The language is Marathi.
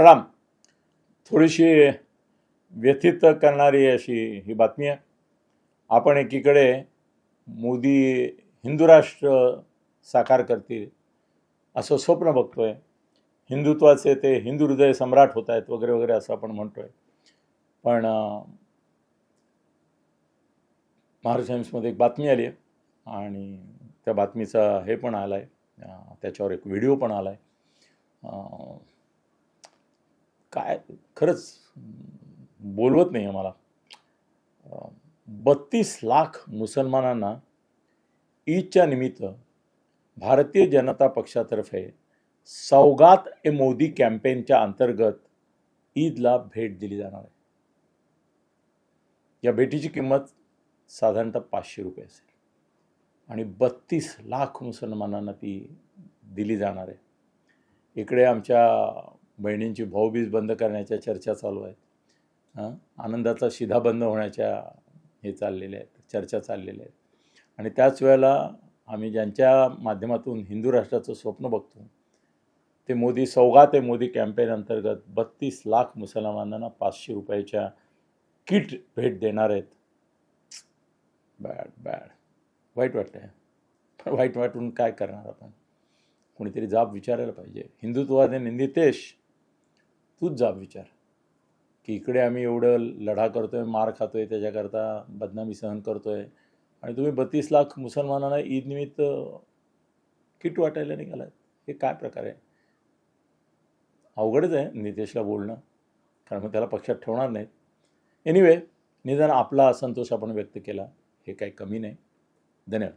प्रणाम. थोडीशी व्यथित करणारी अशी ही बातमी आहे. आपण एकीकडे मोदी हिंदू राष्ट्र साकार करतील असं स्वप्न बघतो आहे हिंदुत्वाचे ते हिंदू हृदय सम्राट होत आहेत वगैरे वगैरे असं आपण म्हणतो आहे पण अं, एक बातमी आली आहे आणि त्या बातमीचा हे पण आला आहे त्याच्यावर एक व्हिडिओ पण आला आहे काय खरंच बोलवत नाही आहे मला. बत्तीस लाख मुसलमानांना ईदच्या निमित्त भारतीय जनता पक्षातर्फे सौगात ए मोदी कॅम्पेनच्या अंतर्गत ईदला भेट दिली जाणार आहे. या भेटीची किंमत साधारणतः पाचशे रुपये असेल. आणि बत्तीस लाख मुसलमानांना ती दिली जाणार आहे. इकडे आमच्या बहिणींची भाऊबीज बंद करण्याच्या चर्चा चालू आहेत. हां? आनंदाचा शिधा बंद होण्याच्या हे चाललेल्या आहेत चर्चा चाललेल्या आहेत. आणि त्याच वेळेला आम्ही ज्यांच्या माध्यमातून हिंदू राष्ट्राचं स्वप्न बघतो ते मोदी सौगात आहे मोदी कॅम्पेन अंतर्गत बत्तीस लाख मुसलमानांना पाचशे रुपयाच्या किट भेट देणार आहेत. Bad bad. वाईट वाटतंय. पण वाईट वाटून काय करणार आपण? कोणीतरी जाब विचारायला पाहिजे. हिंदुत्वाने निंदितेश तूच जाब विचार. की इकडे आम्ही एवढं लढा करतोय मार खातोय त्याच्याकरता बदनामी सहन करतोय. आणि तुम्ही बत्तीस लाख मुसलमानांना ईदनिमित्त किट वाटायला निघालात. हे काय प्रकार आहे? अवघडच आहे नितेशला बोलणं. कारण मग त्याला पक्षात ठेवणार नाहीत. एनिवे निदान आपला असंतोष आपण व्यक्त केला. हे काही कमी नाही. धन्यवाद.